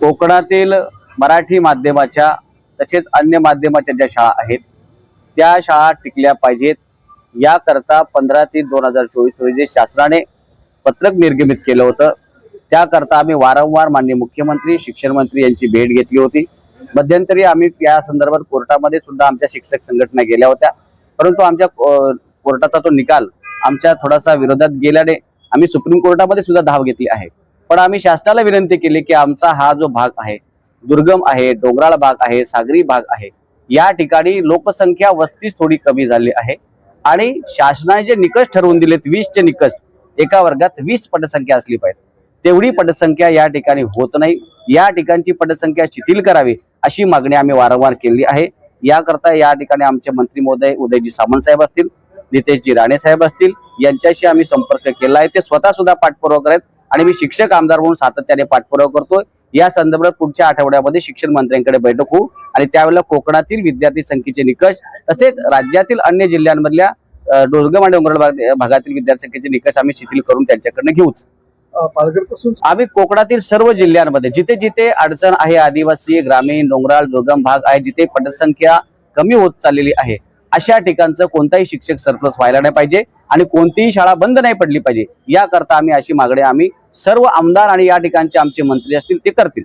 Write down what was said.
कोकणातील मराठी माध्यमाच्या तसेच अन्य माध्यमाच्या ज्या शाळा आहेत त्या शाळा टिकल्या पाहिजेत. याकरता पंधरा तीन दोन हजार चोवीस रोजी जे शासनाने पत्रक निर्गमित केलं होतं त्याकरता आम्ही वारंवार माननीय मुख्यमंत्री शिक्षण मंत्री यांची भेट घेतली होती. मध्यंतरी आम्ही या संदर्भात कोर्टामध्ये सुद्धा आमच्या शिक्षक संघटना गेल्या होत्या. परंतु आमच्या कोर्टाचा तो निकाल आमच्या थोडासा विरोधात गेल्याने आम्ही सुप्रीम कोर्टामध्ये सुद्धा धाव घेतली आहे. पण आम्ही शासनाला विनंती केली की आमचा हा जो भाग आहे दुर्गम आहे डोंगराळ भाग आहे सागरी भाग आहे या ठिकाणी लोकसंख्या वस्तीच थोडी कमी झाली आहे. आणि शासनाने जे निकष ठरवून दिलेत वीसचे निकष एका वर्गात वीस पटसंख्या असली पाहिजे तेवढी पटसंख्या या ठिकाणी होत नाही. या ठिकाणची पटसंख्या शिथिल करावी अशी मागणी आम्ही वारंवार केली आहे. याकरता या ठिकाणी आमचे मंत्री महोदय उदयजी सामंत साहेब असतील नितेशजी राणे साहेब असतील यांच्याशी आम्ही संपर्क केला आहे. ते स्वतः सुद्धा पाठपुरावा करत आणि मी शिक्षक आमदार म्हणून सातत्याने पाठपुरावा करतोय. या संदर्भात पुढच्या आठवड्यामध्ये शिक्षण मंत्र्यांकडे बैठक होऊ आणि त्यावेळेला कोकणातील विद्यार्थी संख्येचे निकष तसेच राज्यातील अन्य जिल्ह्यांमधल्या अ, दुर्गम आणि डोंगराळ भाग- भागातील विद्यार्थी संख्येचे निकष आम्ही शिथिल करून त्यांच्याकडनं घेऊच. पालघरपासून आम्ही कोकणातील सर्व जिल्ह्यांमध्ये जिथे जिथे अडचण आहे आदिवासी ग्रामीण डोंगराळ दुर्गम भाग आहे जिथे पटसंख्या कमी होत चाललेली आहे अशा ठिकाणचं कोणताही शिक्षक सरप्लस व्हायला नाही पाहिजे आणि कोणतीही शाळा बंद नाही पडली पाहिजे. याकरता आम्ही अशी मागणी आम्ही सर्व आमदार आणि या ठिकाणचे आमचे मंत्री असतील ते करतील.